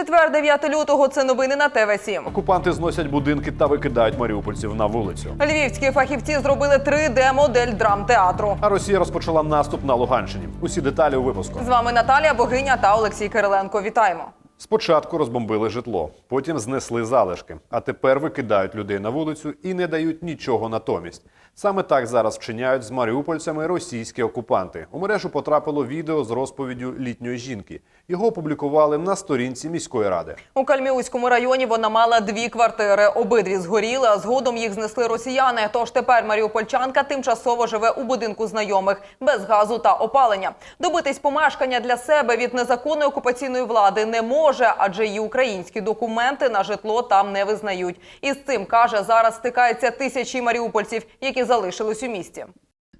Четвер, 9 лютого. Це новини на ТВ 7 Окупанти зносять будинки та викидають маріупольців на вулицю. Львівські фахівці зробили 3D-модель драмтеатру. А Росія розпочала наступ на Луганщині. Усі деталі у випуску. З вами Наталія Богиня та Олексій Кириленко. Вітаємо. Спочатку розбомбили житло, потім знесли залишки, а тепер викидають людей на вулицю і не дають нічого натомість. Саме так зараз вчиняють з маріупольцями російські окупанти. У мережу потрапило відео з розповіддю літньої жінки. Його опублікували на сторінці міської ради. У Кальміуському районі вона мала дві квартири. Обидві згоріли, а згодом їх знесли росіяни. Тож тепер маріупольчанка тимчасово живе у будинку знайомих без газу та опалення. Добитись помешкання для себе від незаконної окупаційної влади не може, адже її українські документи на житло там не визнають. І з цим каже зараз стикаються тисячі маріупольців, які залишились у місті.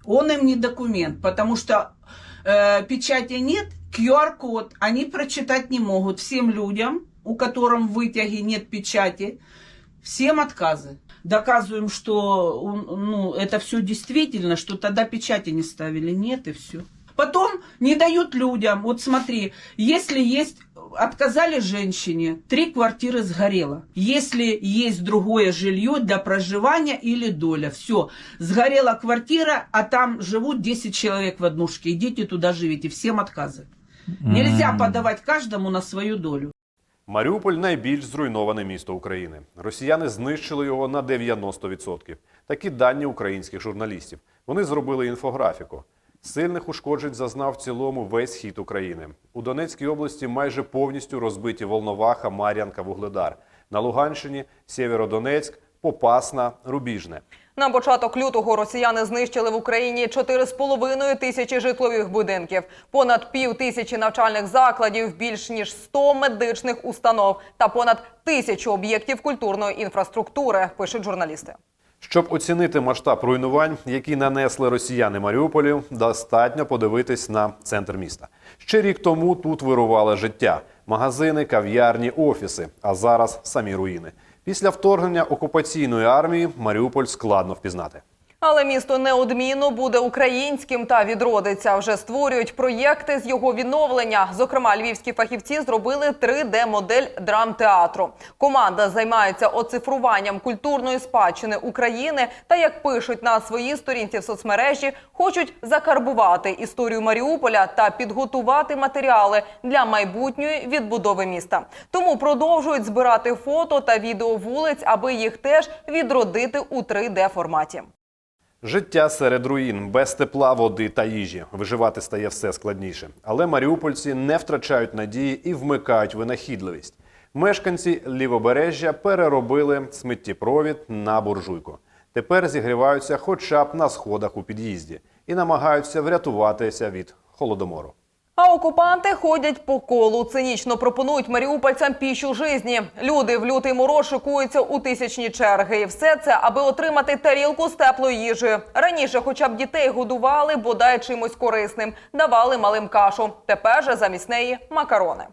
Он им не документ, потому что э, печати нет, QR-код они прочитать не могут. Всем людям, у которым в вытяге нет печати, всем отказы. Доказываем, что ну, это все действительно, что тогда печати не ставили. Нет, и все. Потом не дают людям. Вот смотри, если есть отказали женщине, три квартиры сгорело. Если есть другое жилье для проживания или доля, все, сгорела квартира, а там живут 10 человек в однушке, идите туда живите, всем отказы. Нельзя подавать каждому на свою долю. Маріуполь найбільш зруйноване місто України. Росіяни знищили його на 90%. Такі дані українських журналістів. Вони зробили інфографіку. Сильних ушкоджень зазнав в цілому весь схід України. У Донецькій області майже повністю розбиті Волноваха, Мар'янка, Вугледар. На Луганщині Сєвєродонецьк, Попасна, Рубіжне. На початок лютого росіяни знищили в Україні 4,5 тисячі житлових будинків, понад пів тисячі навчальних закладів, більш ніж 100 медичних установ та понад тисячу об'єктів культурної інфраструктури. Пишуть журналісти. Щоб оцінити масштаб руйнувань, які нанесли росіяни Маріуполю, достатньо подивитись на центр міста. Ще рік тому тут вирувало життя: магазини, кав'ярні, офіси. А зараз самі руїни. Після вторгнення окупаційної армії Маріуполь складно впізнати. Але місто неодмінно буде українським та відродиться. Вже створюють проєкти з його відновлення. Зокрема, львівські фахівці зробили 3D-модель драмтеатру. Команда займається оцифруванням культурної спадщини України та, як пишуть на своїй сторінці в соцмережі, хочуть закарбувати історію Маріуполя та підготувати матеріали для майбутньої відбудови міста. Тому продовжують збирати фото та відео вулиць, аби їх теж відродити у 3D форматі. Життя серед руїн без тепла, води та їжі. Виживати стає все складніше. Але маріупольці не втрачають надії і вмикають винахідливість. Мешканці лівобережжя переробили сміттєпровід на буржуйку. Тепер зігріваються хоча б на сходах у під'їзді і намагаються врятуватися від холодомору. А окупанти ходять по колу. Цинічно пропонують маріупольцям піщу жизні. Люди в лютий мороз шикуються у тисячні черги. І все це, аби отримати тарілку з теплою їжею. Раніше, хоча б дітей годували, бодай чимось корисним, давали малим кашу. Тепер же замість неї макарони.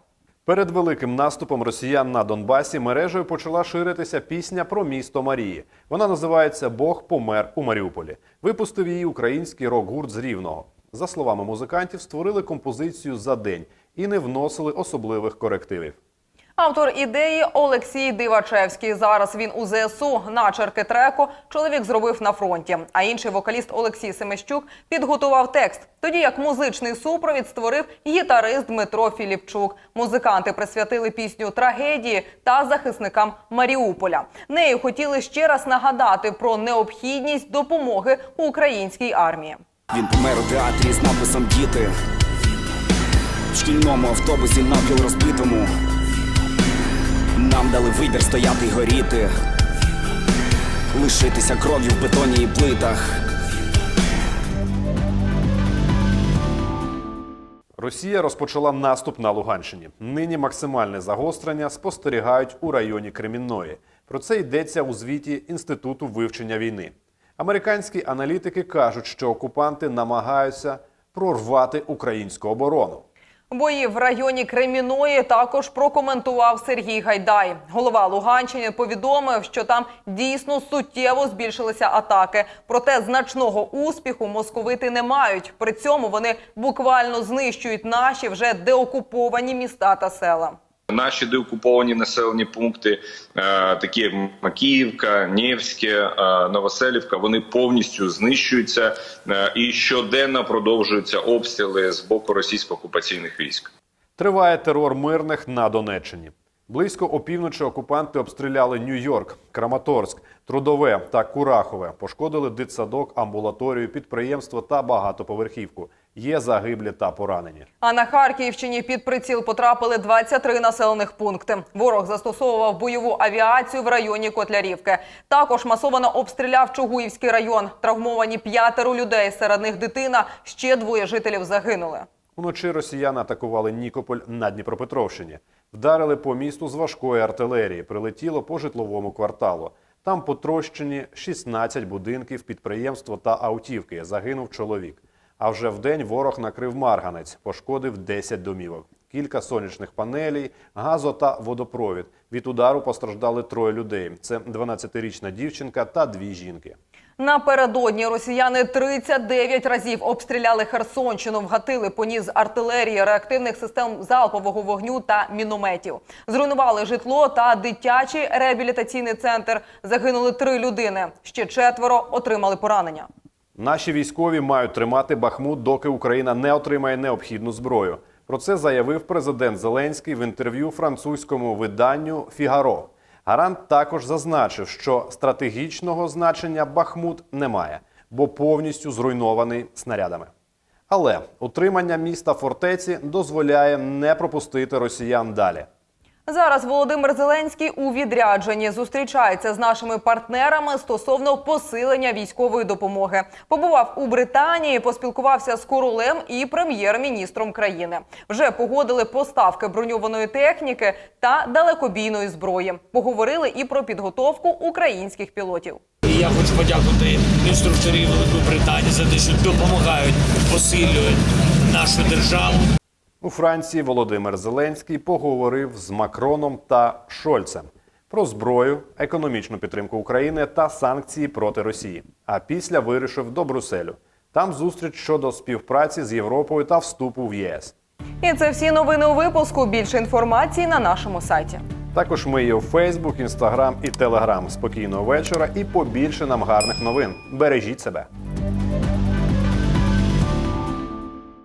Перед великим наступом росіян на Донбасі мережею почала ширитися пісня про місто Марії. Вона називається Бог помер у Маріуполі. Випустив її український рок-гурт з Рівного. За словами музикантів, створили композицію за день і не вносили особливих корективів. Автор ідеї Олексій Дивачевський. Зараз він у ЗСУ. Начерки треку чоловік зробив на фронті. А інший вокаліст Олексій Семещук підготував текст. Тоді як музичний супровід створив гітарист Дмитро Філіпчук. Музиканти присвятили пісню трагедії та захисникам Маріуполя. Нею хотіли ще раз нагадати про необхідність допомоги українській армії. Він помер у театрі з написом Діти в шкільному автобусі навпіл розбитому. Нам дали вибір стояти й горіти, лишитися кров'ю в бетоні і плитах. Росія розпочала наступ на Луганщині. Нині максимальне загострення спостерігають у районі Кремінної. Про це йдеться у звіті Інституту вивчення війни. Американські аналітики кажуть, що окупанти намагаються прорвати українську оборону. Бої в районі Креміної також прокоментував Сергій Гайдай. Голова Луганщини повідомив, що там дійсно суттєво збільшилися атаки. Проте значного успіху московити не мають. При цьому вони буквально знищують наші вже деокуповані міста та села. Наші деокуповані населені пункти, е, такі як Макіївка, Нєвське, е, Новоселівка, вони повністю знищуються е, і щоденно продовжуються обстріли з боку російсько-окупаційних військ. Триває терор мирних на Донеччині. Близько опівночі окупанти обстріляли Нью-Йорк, Краматорськ, Трудове та Курахове. Пошкодили дитсадок, амбулаторію, підприємство та багатоповерхівку. Є загиблі та поранені. А на Харківщині під приціл потрапили 23 населених пункти. Ворог застосовував бойову авіацію в районі Котлярівки. Також масовано обстріляв Чугуївський район. Травмовані п'ятеро людей. Серед них дитина. Ще двоє жителів загинули. Уночі росіяни атакували Нікополь на Дніпропетровщині. Вдарили по місту з важкої артилерії. Прилетіло по житловому кварталу. Там потрощені 16 будинків, підприємство та автівки. Загинув чоловік. А вже вдень ворог накрив Марганець, пошкодив 10 домівок. Кілька сонячних панелей, газо та водопровід. Від удару постраждали троє людей. Це 12-річна дівчинка та дві жінки. Напередодні росіяни 39 разів обстріляли Херсонщину, вгатили по ній артилерії, реактивних систем залпового вогню та мінометів. Зруйнували житло та дитячий реабілітаційний центр. Загинули три людини. Ще четверо отримали поранення. Наші військові мають тримати Бахмут, доки Україна не отримає необхідну зброю. Про це заявив президент Зеленський в інтерв'ю французькому виданню Фігаро. Гарант також зазначив, що стратегічного значення Бахмут немає, бо повністю зруйнований снарядами. Але утримання міста фортеці дозволяє не пропустити росіян далі. Зараз Володимир Зеленський у відрядженні зустрічається з нашими партнерами стосовно посилення військової допомоги. Побував у Британії, поспілкувався з королем і прем'єр-міністром країни. Вже погодили поставки броньованої техніки та далекобійної зброї. Поговорили і про підготовку українських пілотів. Я хочу подякувати інструкторів Великої Британії за те, що допомагають, посилюють нашу державу. У Франції Володимир Зеленський поговорив з Макроном та Шольцем про зброю, економічну підтримку України та санкції проти Росії. А після вирішив до Брюсселю. Там зустріч щодо співпраці з Європою та вступу в ЄС. І це всі новини у випуску. Більше інформації на нашому сайті. Також ми є у Фейсбук, Інстаграм і Телеграм. Спокійного вечора і побільше нам гарних новин. Бережіть себе.